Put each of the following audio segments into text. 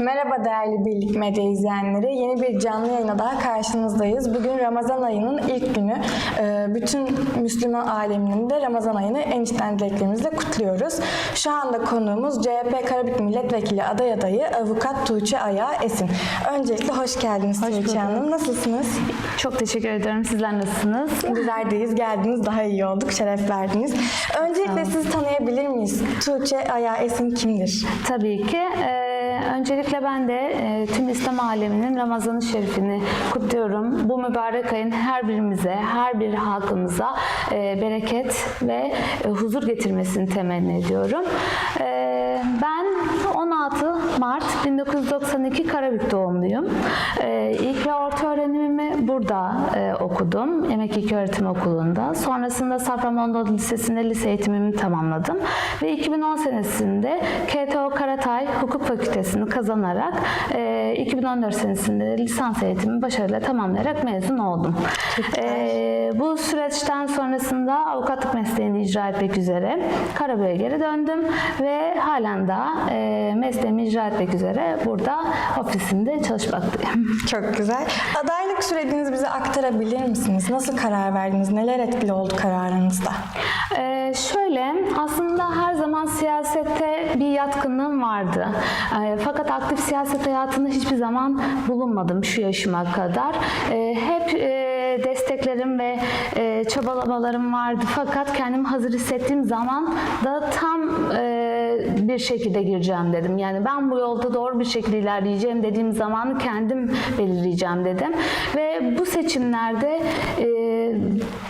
Merhaba değerli Birlik Medya izleyenleri. Yeni bir canlı yayına daha karşınızdayız. Bugün Ramazan ayının ilk günü. Ee, Bütün Müslüman aleminin de Ramazan ayını en içten dileklerimizle kutluyoruz. Şu anda konuğumuz CHP Karabük Milletvekili aday adayı Avukat Tuğçe Aya Esin. Öncelikle hoş geldiniz Tuğçe bulduk. Hanım. Nasılsınız? Çok teşekkür ederim. Sizler nasılsınız? Bizlerdeyiz. Geldiniz. Daha iyi olduk. Şeref verdiniz. Öncelikle sizi tanıyabilir miyiz? Tuğçe Aya Esin kimdir? Tabii ki. Ee, öncelikle ben de e, tüm İslam aleminin Ramazan-ı Şerif'ini kutluyorum. Bu mübarek ayın her birimize, her bir halkımıza e, bereket ve e, huzur getirmesini temenni ediyorum. Ee, ben 16 Mart 1992 Karabük doğumluyum. Ee, ilk ve orta öğrenimimi burada e, okudum. Emek İlköğretim Okulu'nda. Sonrasında Safranbolu Lisesi'nde lise eğitimimi tamamladım. Ve 2010 senesinde KTO Karatay Hukuk Fakültesini kazanarak e, 2014 senesinde de lisans eğitimimi başarıyla tamamlayarak mezun oldum. E, bu süreçten sonrasında avukatlık mesleğini icra etmek üzere Karabük'e geri döndüm ve halen daha e, mesleğimi icra etmek üzere burada ofisimde çalışmaktayım. Çok güzel. Adaylık sürecinizi bize aktarabilir misiniz? Nasıl karar verdiniz? Neler etkili oldu kararınızda? Ee, şöyle aslında her zaman siyasette bir yatkınlığım vardı. Ee, fakat aktif siyaset hayatında hiçbir zaman bulunmadım şu yaşıma kadar. Ee, hep e, desteklerim ve e, çabalamalarım vardı. Fakat kendimi hazır hissettiğim zaman da tam e, bir şekilde gireceğim dedim. Yani ben bu yolda doğru bir şekilde ilerleyeceğim dediğim zamanı kendim belirleyeceğim dedim. Ve bu seçimlerde e,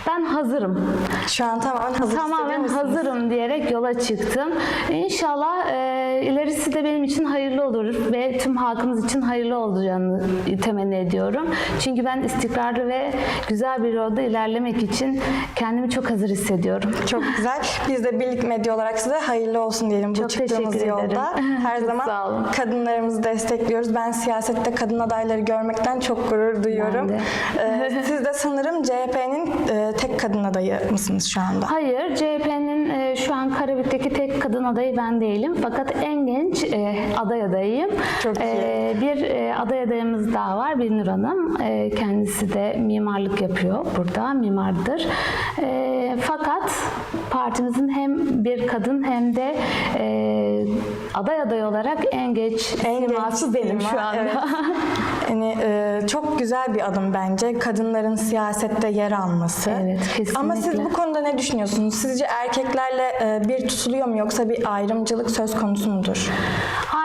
ben hazırım. Şu an tamamen hazır Tamamen hazırım diyerek yola çıktım. İnşallah e, ilerisi de benim için hayırlı olur ve tüm halkımız için hayırlı olacağını temenni ediyorum. Çünkü ben istikrarlı ve güzel bir yolda ilerlemek için kendimi çok hazır hissediyorum. Çok güzel. Biz de Birlik Medya olarak size hayırlı olsun diyelim bu Çok çıktığımız yolda. Her Çok zaman kadınlarımızı destekliyoruz. Ben siyasette kadın adayları görmekten çok gurur duyuyorum. Ee, siz de sanırım CHP'nin e, tek kadın adayı mısınız şu anda? Hayır, CHP'nin e, şu an Karabük'teki tek kadın adayı ben değilim. Fakat en genç e, aday adayıyım. Çok iyi. E, bir e, aday adayımız daha var, Bilnur Hanım. E, kendisi de mimarlık yapıyor burada, mimardır. E, fakat partimizin hem bir kadın hem de e, aday aday olarak en geç En genç siması benim şu anda. evet. Yani e, çok güzel bir adım bence kadınların siyasette yer alması. Evet, kesinlikle. Ama siz bu konuda ne düşünüyorsunuz? Sizce erkeklerle e, bir tutuluyor mu yoksa bir ayrımcılık söz konusu mudur?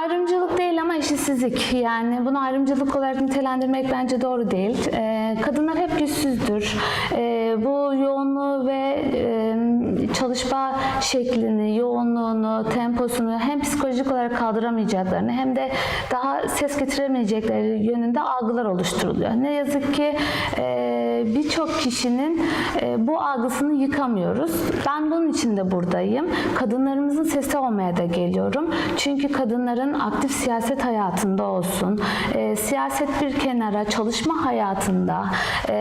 Ayrımcılık değil ama eşitsizlik. Yani bunu ayrımcılık olarak nitelendirmek bence doğru değil. Ee, kadınlar hep yüzsüzdür. Ee, bu yoğunluğu ve e, çalışma şeklini, yoğunluğunu, temposunu hem psikolojik olarak kaldıramayacaklarını hem de daha ses getiremeyecekleri yönünde algılar oluşturuluyor. Ne yazık ki e, birçok kişinin e, bu algısını yıkamıyoruz. Ben bunun için de buradayım. Kadınlarımızın sesi olmaya da geliyorum. Çünkü kadınların aktif siyaset hayatında olsun, e, siyaset bir kenara, çalışma hayatında,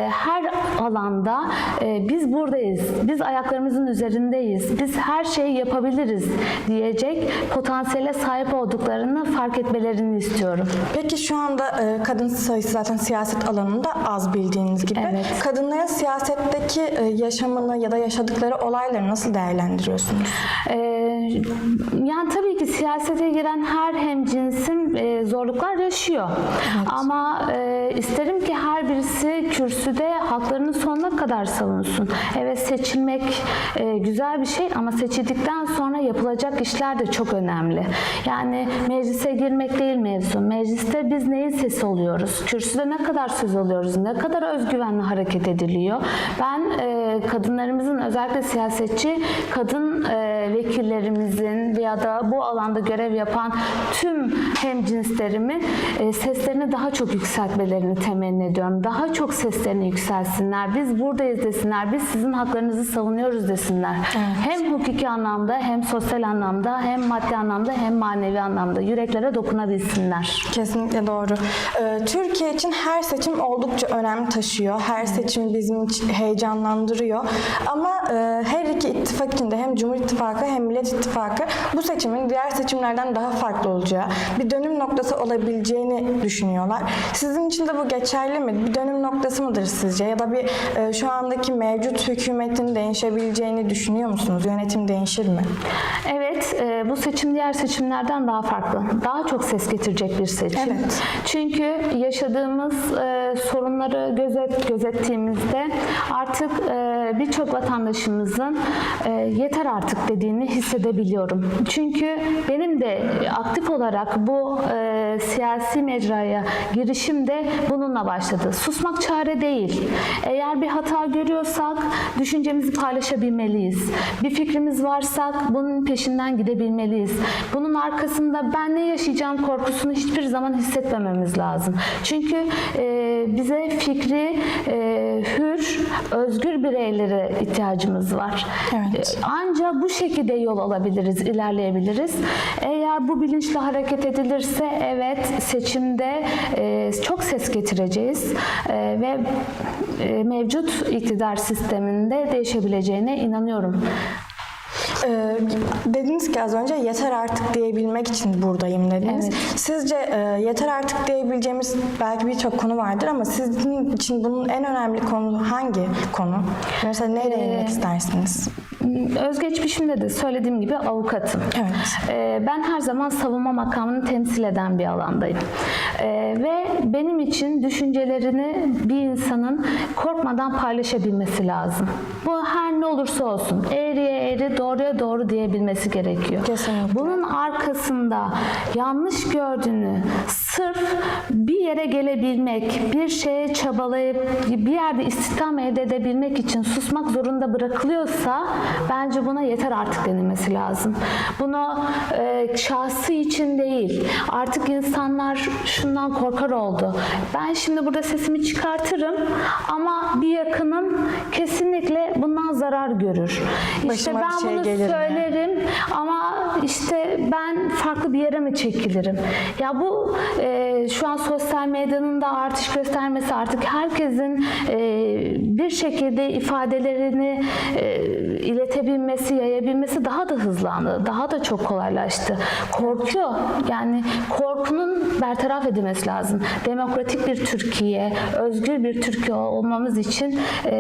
her alanda biz buradayız, biz ayaklarımızın üzerindeyiz, biz her şeyi yapabiliriz diyecek potansiyele sahip olduklarını fark etmelerini istiyorum. Peki şu anda e, kadın sayısı zaten siyaset alanında az bildiğiniz gibi. Evet. Kadınların siyasetteki e, yaşamını ya da yaşadıkları olayları nasıl değerlendiriyorsunuz? Ee, yani tabii ki siyasete giren her hemcinsin e, zorluklar yaşıyor. Ama e, isterim ki her birisi kürsüde haklarını sonuna kadar savunsun. Evet seçilmek e, güzel bir şey ama seçildikten sonra yapılacak işler de çok önemli. Yani meclise girmek değil mevzu. Mecliste biz neyin sesi oluyoruz? Kürsüde ne kadar söz alıyoruz? Ne kadar özgüvenli hareket ediliyor? Ben e, kadınlarımızın özellikle siyasetçi kadın e, vekillerimizin ya da bu alanda görev yapan tüm hemcinslerimin e, seslerini daha çok yükseltmelerini temenni ediyorum. Daha çok seslerini yükselsinler. Biz buradayız desinler. Biz sizin haklarınızı savunuyoruz desinler. Hem hukuki anlamda hem sosyal anlamda hem maddi anlamda hem manevi anlamda yüreklere dokunabilsinler. Kesinlikle doğru. Ee, Türkiye için her seçim oldukça önem taşıyor. Her seçim bizim için heyecanlandırıyor. Ama e, her iki ittifak için de hem Cumhur İttifakı hem Millet İttifakı bu seçimin diğer seçimlerden daha farklı olacağı, bir dönüm noktası olabileceğini düşünüyorlar. Sizin için de bu geçerli mi? Bir dönüm noktası mıdır sizce? Ya da bir e, şu andaki mevcut hükümetin değişebileceğini düşünüyor musunuz? Yönetim değişir mi? Evet, e, bu seçim diğer seçimlerden daha farklı. Daha çok ses getirecek bir seçim. Evet. Çünkü yaşadığımız e, sorunları gözet gözettiğimizde artık e, birçok vatandaşımızın e, yeter artık dediğini hissedebiliyorum. Çünkü benim de aktif olarak bu e, siyasi mecraya girişim de bununla başladı. Susmak çare değil. Eğer bir hata görüyorsak düşüncemizi paylaşabilmeliyiz. Bir fikrimiz varsa bunun peşinden gidebilmeliyiz. Bunun arkasında ben ne yaşayacağım korkusunu hiçbir zaman hissetmememiz lazım. Çünkü e, bize fikri e, hür, özgür bireylere ihtiyacımız var. Evet. E, Ancak bu şekilde yol alabiliriz, ilerleyebiliriz. Eğer bu bilinçle hareket edilirse evet seçimde e, çok ses getireceğiz E, ve e, mevcut iktidar sisteminde değişebileceğine inanıyorum. Ahnung. Ee, dediniz ki az önce yeter artık diyebilmek için buradayım dediniz. Evet. Sizce e, yeter artık diyebileceğimiz belki birçok konu vardır ama sizin için bunun en önemli konu hangi konu? Mesela neye değinmek istersiniz? Özgeçmişimde de söylediğim gibi avukatım. Evet. Ee, ben her zaman savunma makamını temsil eden bir alandayım. Ee, ve benim için düşüncelerini bir insanın korkmadan paylaşabilmesi lazım. Bu her ne olursa olsun eğriye eğri, doğruya doğru diyebilmesi gerekiyor. Kesinlikle. Bunun arkasında yanlış gördüğünü sırf bir yere gelebilmek, bir şeye çabalayıp bir yerde istihdam elde edebilmek için susmak zorunda bırakılıyorsa bence buna yeter artık denilmesi lazım. Bunu e, şahsı için değil, artık insanlar şundan korkar oldu. Ben şimdi burada sesimi çıkartırım ama bir yakınım kesinlikle bundan zarar görür. İşte Başıma bir ben şey bunu gelir mi? söylerim ama işte ben farklı bir yere mi çekilirim? Ya bu e, şu an sosyal medyanın da artış göstermesi artık herkesin e, bir şekilde ifadelerini e, iletebilmesi, yayabilmesi daha da hızlandı. Daha da çok kolaylaştı. Korkuyor. Yani korkunun bertaraf edilmesi lazım. Demokratik bir Türkiye, özgür bir Türkiye olmamız için e,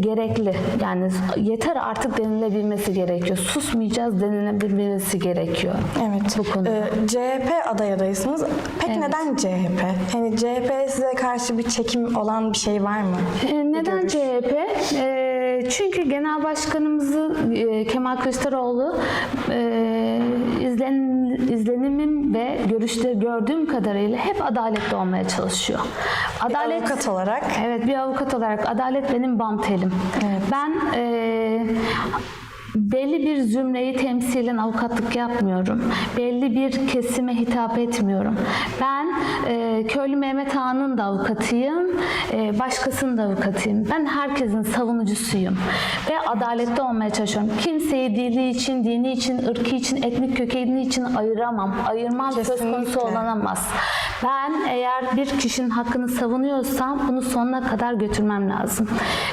gerekli. Yani yeter artık denilebilmesi gerekiyor. Susmayacağız denilebilmesi gerekiyor. Evet. Bu konuda. Ee, CHP aday adaysınız. Peki Evet. neden CHP? Hani CHP size karşı bir çekim olan bir şey var mı? E, Neden görüş. CHP? E, çünkü Genel Başkanımızı e, Kemal Kılıçdaroğlu e, izlen, izlenimim ve görüşleri gördüğüm kadarıyla hep adaletli olmaya çalışıyor. Adalet Avukat olarak Evet bir avukat olarak adalet benim bam telim. Evet. Ben e, belli bir zümreyi temsilen avukatlık yapmıyorum. Belli bir kesime hitap etmiyorum. Ben e, Köylü Mehmet Ağa'nın da avukatıyım. E, başkasının da avukatıyım. Ben herkesin savunucusuyum. Ve adaletli olmaya çalışıyorum. Kimseyi dili için, dini için, ırkı için, etnik kökeni için ayıramam. Ayırmam söz konusu olamaz. Ben eğer bir kişinin hakkını savunuyorsam bunu sonuna kadar götürmem lazım.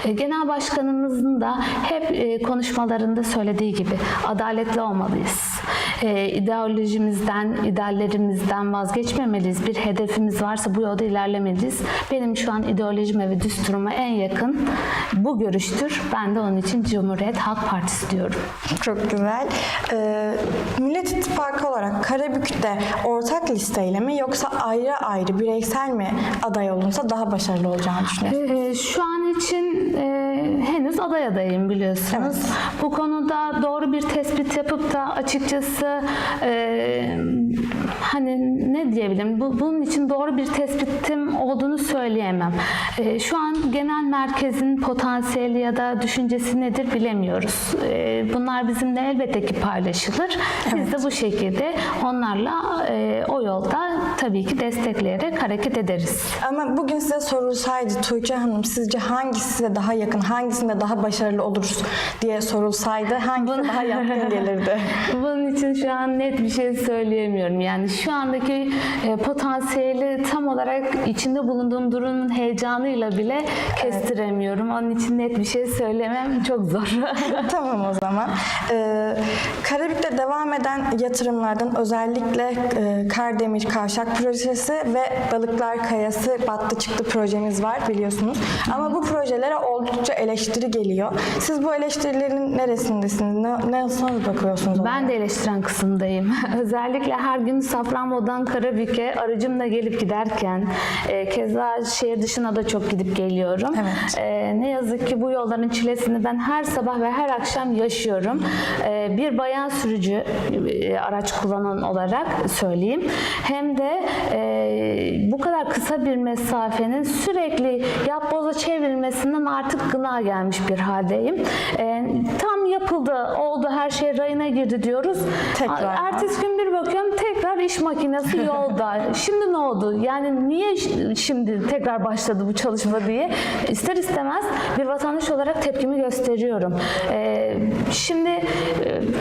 E, Genel Başkanımızın da hep e, konuşmalarında söylediği gibi adaletli olmalıyız. E, ideolojimizden, ideallerimizden vazgeçmemeliyiz. Bir hedefimiz varsa bu yolda ilerlemeliyiz. Benim şu an ideolojime ve düsturuma en yakın bu görüştür. Ben de onun için Cumhuriyet Halk Partisi diyorum. çok güzel. Ee, Millet İttifakı olarak Karabük'te ortak listeyle mi yoksa ayrı ayrı bireysel mi aday olunsa daha başarılı olacağını düşünüyorsunuz? Ee, şu an için henüz aday adayım biliyorsunuz. Evet. Bu konuda doğru bir tespit yapıp da açıkçası e, hani ne diyebilirim? Bu, bunun için doğru bir tespitim olduğunu söyleyemem. E, şu an genel merkezin potansiyeli ya da düşüncesi nedir bilemiyoruz. E, bunlar bizimle elbette ki paylaşılır. Biz de bu şekilde onlarla e, o yolda tabii ki destekleyerek hareket ederiz. Ama bugün size sorulsaydı Tuğçe Hanım sizce hangisi size daha yakın, hangisinde daha başarılı oluruz diye sorulsaydı hangisi daha yatkın gelirdi? Bunun için şu an net bir şey söyleyemiyorum. Yani şu andaki e, potansiyeli tam olarak içinde bulunduğum durumun heyecanıyla bile kestiremiyorum. Onun için net bir şey söylemem çok zor. tamam o zaman. Ee, Karabük'te devam eden yatırımlardan özellikle e, Kardemir Kavşak projesi ve Balıklar Kayası battı çıktı projemiz var biliyorsunuz. Ama bu projelere oldukça eleştiri geliyor. Siz bu eleştirilerin neresindesiniz? Ne, nasıl bakıyorsunuz? ona? Ben de eleştiren kısımdayım. Özellikle her gün Safranbolu'dan Karabük'e aracımla gelip giderken, e, keza şehir dışına da çok gidip geliyorum. Evet. E, ne yazık ki bu yolların çilesini ben her sabah ve her akşam yaşıyorum. E, bir bayan sürücü e, araç kullanan olarak söyleyeyim. Hem de e, bu kadar kısa bir mesafenin sürekli yapboza çevrilmesinden artık gına gelmiş bir haldeyim. E, tam yapıldı, oldu, her şey rayına girdi diyoruz. Tekrar. Ertesi gün bir bakıyorum tekrar iş makinesi yolda. şimdi ne oldu? Yani niye şimdi tekrar başladı bu çalışma diye ister istemez bir vatandaş olarak tepkimi gösteriyorum. Ee, şimdi e,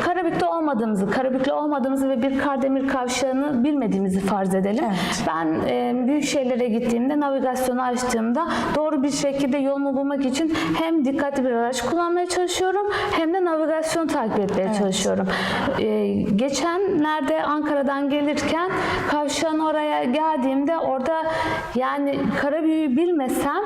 Karabük'te olmadığımızı, Karabük'le olmadığımızı ve bir Kardemir kavşağını bilmediğimizi farz edelim. Evet. Ben e, büyük şehirlere gittiğimde, navigasyonu açtığımda doğru bir şekilde yolumu bulmak için hem dikkatli bir araç kullanmaya çalışıyorum hem de navigasyon takip etmeye çalışıyorum. E, geçenlerde Ankara'dan gelirken kavşağın oraya geldiğimde orada yani Karabük'ü bilmesem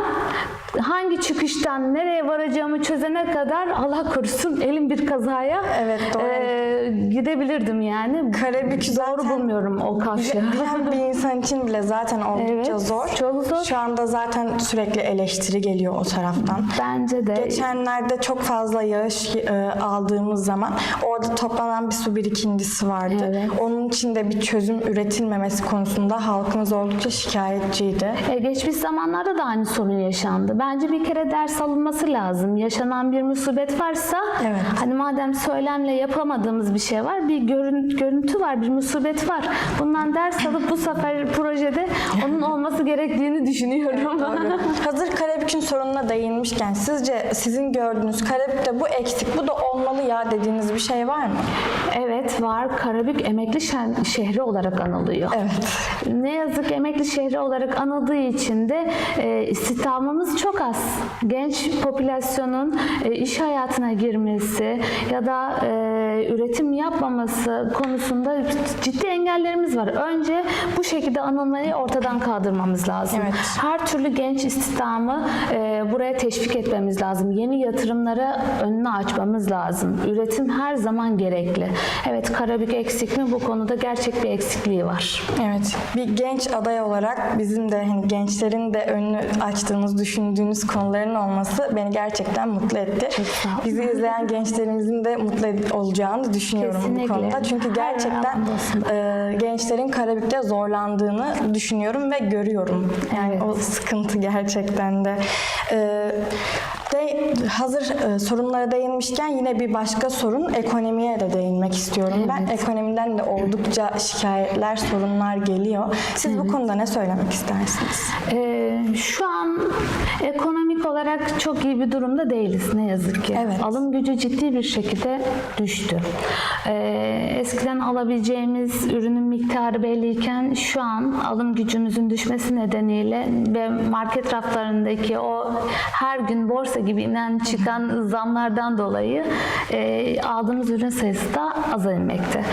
hangi çıkıştan nereye varacağımı çözene kadar Allah korusun elim bir kazaya Evet, doğru. e, gidebilirdim yani. Karabük Doğru bulmuyorum o kavşağı. Bilen bir insan için bile zaten oldukça Evet, zor. çok zor. Şu anda zaten sürekli eleştiri geliyor o taraftan. Bence de Geçenlerde çok fazla yağış e, aldığımız zaman orada toplanan bir su birikintisi vardı. Evet. Onun için de bir çözüm üretilmemesi konusunda halkımız oldukça şikayetçiydi. E, geçmiş zamanlarda da aynı sorun yaşandı. Bence bir kere ders alınması lazım. Yaşanan bir musibet varsa Evet. hani madem söylemle yapamadığımız bir şey var, bir görün- görüntü var, bir musibet var. Bundan ders alıp bu sefer projede onun olması gerektiğini düşünüyorum. Hazır Karabük'ün sorununa değinmişken sizce sizin gördüğünüz Karabük'te bu eksik, bu da olmalı ya dediğiniz bir şey var mı? evet var. Karabük emekli şen- şehri olarak anılıyor. Evet. Ne yazık emekli şehri olarak anıldığı için de e, istihdamımız çok az. Genç popülasyonun e, iş hayatına girmesi ya da e, üretim yapmaması konusunda ciddi engellerimiz var. Önce bu şekilde anılmayı ortadan kaldırmamız lazım. Evet. Her türlü genç istihdamı e, buraya teşvik etmemiz lazım. Yeni yatırımlara önünü açmamız lazım. Üretim her zaman gerekli. Evet Karabük eksik mi? Bu konuda gerçek bir eksikliği var. Evet. Bir genç aday olarak bizim de hani gençlerin de önünü açtığınız, düşündüğünüz konuların olması beni gerçekten mutlu etti. Bizi izleyen gençlerimizin de mutlu olacağını düşünüyorum Kesinlikle. bu konuda. Çünkü gerçekten e, gençlerin Karabük'te zorlandığını düşünüyorum ve görüyorum. Yani Evet. o sıkıntı gerçekten de. E, de hazır e, sorunlara değinmişken yine bir başka sorun ekonomiye de değinmek istiyorum. Ben Evet. ekonomiden de oldukça şikayetler, sorunlar geliyor. Siz bu konuda ne söylemek istersiniz? Ee, şu an ekonomik olarak çok iyi bir durumda değiliz ne yazık ki. Evet. Alım gücü ciddi bir şekilde düştü. Ee, eskiden alabileceğimiz ürünün miktarı belliyken şu an alım gücümüzün düşmesi nedeniyle ve market raflarındaki o her gün borsa gibi inen çıkan zamlardan dolayı e, aldığımız ürün sayısı da azalmekte.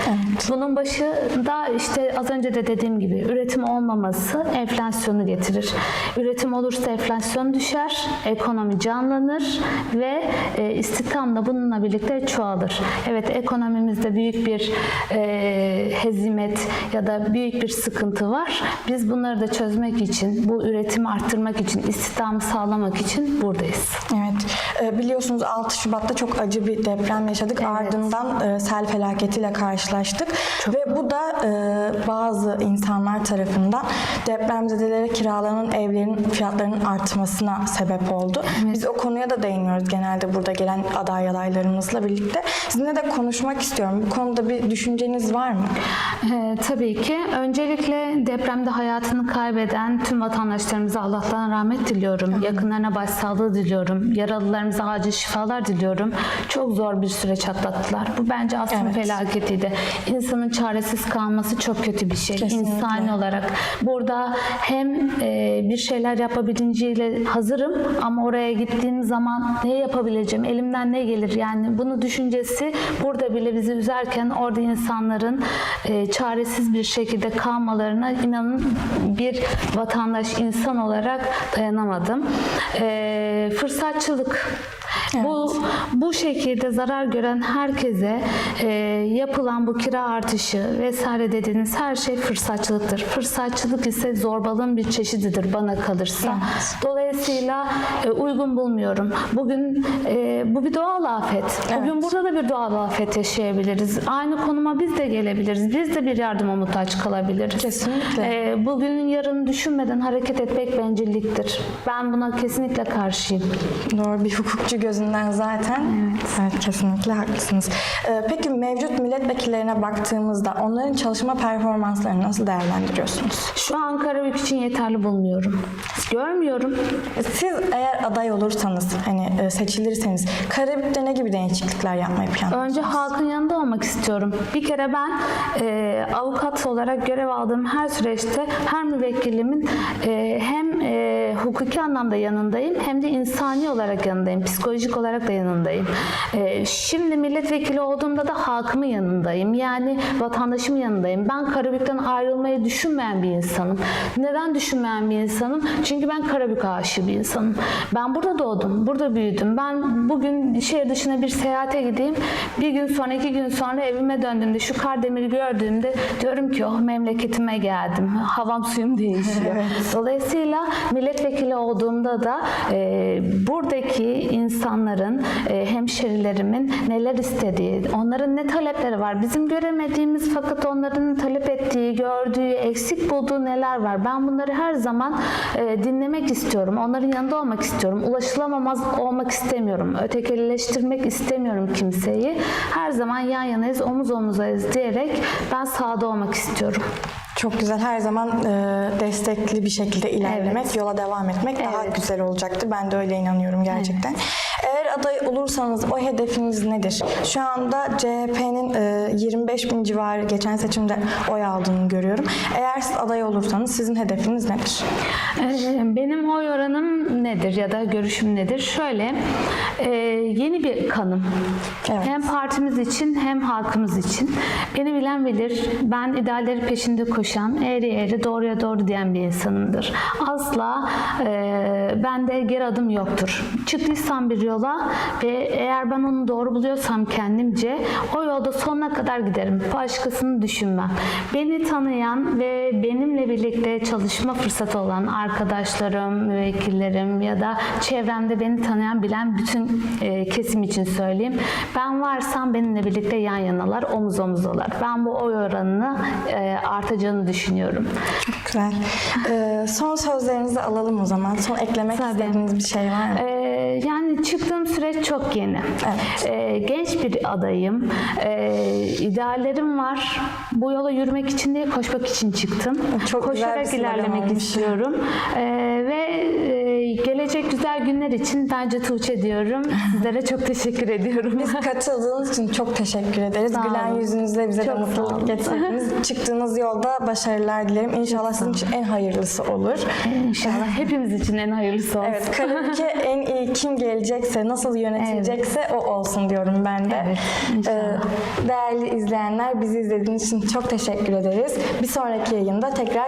Bunun başında işte az önce de dediğim gibi üretim olmaması enflasyonu getirir. Üretim olursa enflasyon düşer, ekonomi canlanır ve e, istihdam da bununla birlikte çoğalır. Evet ekonomimizde büyük bir e, hezimet ya da büyük bir sıkıntı var. Biz bunları da çözmek için, bu üretimi arttırmak için, istihdamı sağlamak için buradayız. Evet, e, biliyorsunuz 6 Şubat'ta çok acı bir deprem yaşadık. Ardından e, sel felaketiyle karşılaştık. Ve bu da e, bazı insanlar tarafından depremzedelere kiralanan evlerin fiyatlarının artmasına sebep oldu. Biz o konuya da değiniyoruz genelde burada gelen aday adaylarımızla birlikte. Sizinle de konuşmak istiyorum. Bu konuda bir düşünceniz var mı? Ee, tabii ki. Öncelikle depremde hayatını kaybeden tüm vatandaşlarımıza Allah'tan rahmet diliyorum. Yakınlarına başsağlığı diliyorum. Yaralılarımıza acil şifalar diliyorum. Çok zor bir süreç atlattılar. Bu bence aslında Evet. felaketiydi. İnsanın çaresiz kalması çok kötü bir şey. Kesinlikle. İnsani olarak. Burada hem e, bir şeyler yapabilinciyle hazırım ama oraya gittiğim zaman ne yapabileceğim, elimden ne gelir? Yani bunu düşüncesi burada bile bizi üzerken orada insanların e, çaresiz bir şekilde kalmalarına inanın bir vatandaş insan olarak dayanamadım. E, Şeriatçılık bu bu şekilde zarar gören herkese e, yapılan bu kira artışı vesaire dediğiniz her şey fırsatçılıktır. Fırsatçılık ise zorbalığın bir çeşididir bana kalırsa. Dolayısıyla e, uygun bulmuyorum. Bugün e, bu bir doğal afet. Bugün burada da bir doğal afet yaşayabiliriz. Aynı konuma biz de gelebiliriz. Biz de bir yardıma muhtaç kalabiliriz. Kesinlikle. E, bugünün yarını düşünmeden hareket etmek bencilliktir. Ben buna kesinlikle karşıyım. Doğru bir hukukçu gözünden zaten. Evet. kesinlikle haklısınız. Ee, peki mevcut milletvekillerine baktığımızda onların çalışma performanslarını nasıl değerlendiriyorsunuz? Şu an Karabük için yeterli bulmuyorum. Görmüyorum. Siz eğer aday olursanız, hani e, seçilirseniz Karabük'te ne gibi değişiklikler yapmayı planlıyorsunuz? Önce halkın yanında olmak istiyorum. Bir kere ben e, avukat olarak görev aldığım her süreçte her müvekkilimin e, hem e, hukuki anlamda yanındayım hem de insani olarak yanındayım. Psikolojik olarak da yanındayım. E, şimdi milletvekili olduğumda da halkımın yanındayım. Yani vatandaşımın yanındayım. Ben Karabük'ten ayrılmayı düşünmeyen bir insanım. Neden düşünmeyen bir insanım? Çünkü ben Karabük aşığı bir insanım. Ben burada doğdum, burada büyüdüm. Ben bugün şehir dışına bir seyahate gideyim. Bir gün sonra, iki gün sonra evime döndüğümde, şu Kardemir'i gördüğümde diyorum ki oh memleketime geldim. Havam suyum değişiyor. Dolayısıyla milletvekili olduğumda da e, buradaki insanların, e, hemşerilerimin neler istediği, onların ne talepleri var, bizim göremediğimiz fakat onların talep ettiği, gördüğü, eksik bulduğu neler var. Ben bunları her zaman e, dinlemek istiyorum. Onların yanında olmak istiyorum. Ulaşılamamaz olmak istemiyorum. Ötekileştirmek istemiyorum kimseyi. Her zaman yan yanayız, omuz omuzayız diyerek ben sahada olmak istiyorum. Çok güzel. Her zaman e, destekli bir şekilde ilerlemek, yola devam etmek daha Evet. güzel olacaktır. Ben de öyle inanıyorum gerçekten. Eğer aday olursanız o hedefiniz nedir? Şu anda CHP'nin e, 25 bin civarı geçen seçimde oy aldığını görüyorum. Eğer siz aday olursanız sizin hedefiniz nedir? Ee, Benim oy oranım nedir ya da görüşüm nedir? Şöyle, e, yeni bir kanım. Evet. Hem partimiz için hem halkımız için. Beni bilen bilir, ben idealleri peşinde koşan, eğri eğri doğruya doğru diyen bir insanımdır. Asla e, bende geri adım yoktur. Çıktıysam bir yola ve eğer ben onu doğru buluyorsam kendimce o yolda sonuna kadar giderim. Başkasını düşünmem. Beni tanıyan ve benimle birlikte çalışma fırsatı olan arkadaşlarım, müvekkillerim ya da çevremde beni tanıyan bilen bütün e, kesim için söyleyeyim. Ben varsam benimle birlikte yan yanalar, omuz omuzalar. Ben bu oy oranını e, artacağını düşünüyorum. Güzel. E, son sözlerinizi alalım o zaman. Son eklemek Tabii. istediğiniz bir şey var mı? Ee, yani çıktığım süreç çok yeni. Evet. Ee, genç bir adayım. Ee, ideallerim var. Bu yola yürümek için değil, koşmak için çıktım. Çok Koşarak ilerlemek istiyorum. Ee, ve gelecek güzel günler için bence Tuğçe diyorum. Sizlere çok teşekkür ediyorum. Biz katıldığınız için çok teşekkür ederiz. Sağ Gülen yüzünüzle bize Çok de mutluluk getirdiniz. Çıktığınız yolda başarılar dilerim. İnşallah sizin için en hayırlısı olur. İnşallah hepimiz için en hayırlısı olsun. Evet, Karabük'e en iyi kim gelecekse, nasıl yönetilecekse o olsun diyorum ben de. Evet, inşallah. Ee, değerli izleyenler, bizi izlediğiniz için çok teşekkür ederiz. Bir sonraki yayında tekrar